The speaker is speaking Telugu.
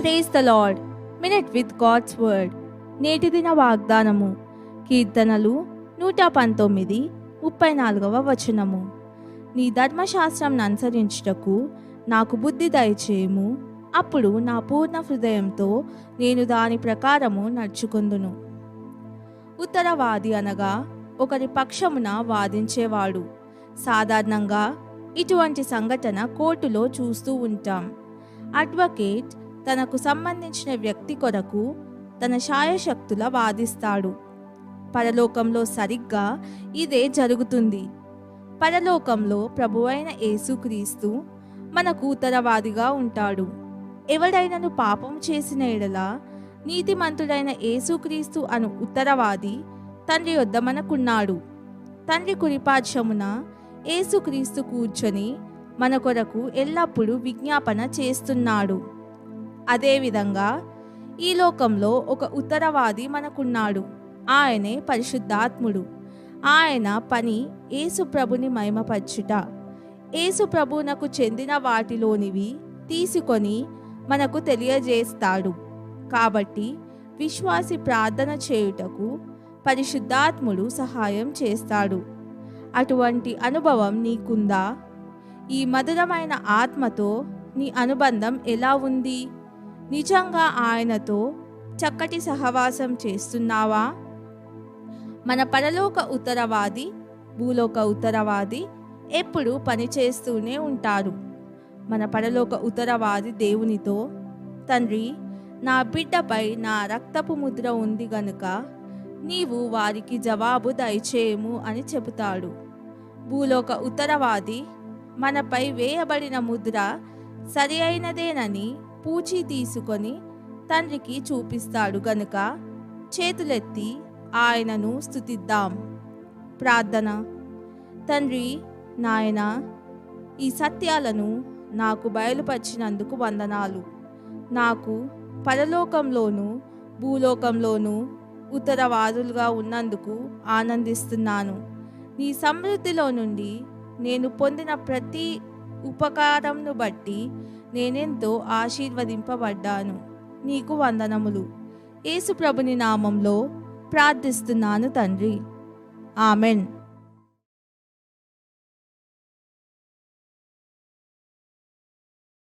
Praise the lord minute with God's word నేటి దిన వాగ్దానము. కీర్తనలు నూట పంతొమ్మిది ముప్పై నాలుగవ వచనము. నీ ధర్మశాస్త్రం అనుసరించుటకు నాకు బుద్ధి దయచేయము. అప్పుడు నా పూర్ణ హృదయంతో నేను దాని ప్రకారము నడుచుకుందును. ఉత్తరవాది అనగా ఒకరి పక్షమున వాదించేవాడు. సాధారణంగా ఇటువంటి సంఘటన కోర్టులో చూస్తూ ఉంటాం. అడ్వకేట్ తనకు సంబంధించిన వ్యక్తి కొరకు తన శాయశక్తుల వాదిస్తాడు. పరలోకంలో సరిగ్గా ఇదే జరుగుతుంది. పరలోకంలో ప్రభువైన యేసుక్రీస్తు మనకు ఉత్తరవాదిగా ఉంటాడు. ఎవడైనను పాపం చేసిన ఎడల నీతిమంతుడైన యేసుక్రీస్తు అను ఉత్తరవాది తండ్రి వద్ద మనకున్నాడు. తండ్రి కురిపార్శ్వమున యేసుక్రీస్తు కూర్చొని మన కొరకు ఎల్లప్పుడూ విజ్ఞాపన చేస్తున్నాడు. అదేవిధంగా ఈ లోకంలో ఒక ఉత్తరవాది మనకున్నాడు. ఆయనే పరిశుద్ధాత్ముడు. ఆయన పని ఏసుప్రభుని మహిమపరచుట. ఏసుప్రభునకు చెందిన వాటిలోనివి తీసుకొని మనకు తెలియజేస్తాడు. కాబట్టి విశ్వాసి ప్రార్థన చేయుటకు పరిశుద్ధాత్ముడు సహాయం చేస్తాడు. అటువంటి అనుభవం నీకుందా? ఈ మధురమైన ఆత్మతో నీ అనుబంధం ఎలా ఉంది? నిజంగా ఆయనతో చక్కటి సహవాసం చేస్తున్నావా? మన పరలోక ఉత్తరవాది భూలోక ఉత్తరవాది ఎప్పుడు పనిచేస్తూనే ఉంటారు. మన పరలోక ఉత్తరవాది దేవునితో తండ్రి నా బిడ్డపై నా రక్తపు ముద్ర ఉంది గనుక నీవు వారికి జవాబు దయచేయము అని చెబుతాడు. భూలోక ఉత్తరవాది మనపై వేయబడిన ముద్ర సరి అయినదేనని పూచి తీసుకొని తండ్రికి చూపిస్తాడు గనుక చేతులెత్తి ఆయనను స్థుతిద్దాం ప్రార్థన. తండ్రి నాయన ఈ సత్యాలను నాకు బయలుపరిచినందుకు వందనాలు. నాకు పరలోకంలోనూ భూలోకంలోనూ ఉత్తరవాదులుగా ఉన్నందుకు ఆనందిస్తున్నాను. నీ సమృద్ధిలో నుండి నేను పొందిన ప్రతి ఉపకారంను బట్టి నేనెంతో ఆశీర్వదింపబడ్డాను. నీకు వందనములు. యేసుప్రభుని నామంలో ప్రార్థిస్తున్నాను తండ్రి. ఆమెన్.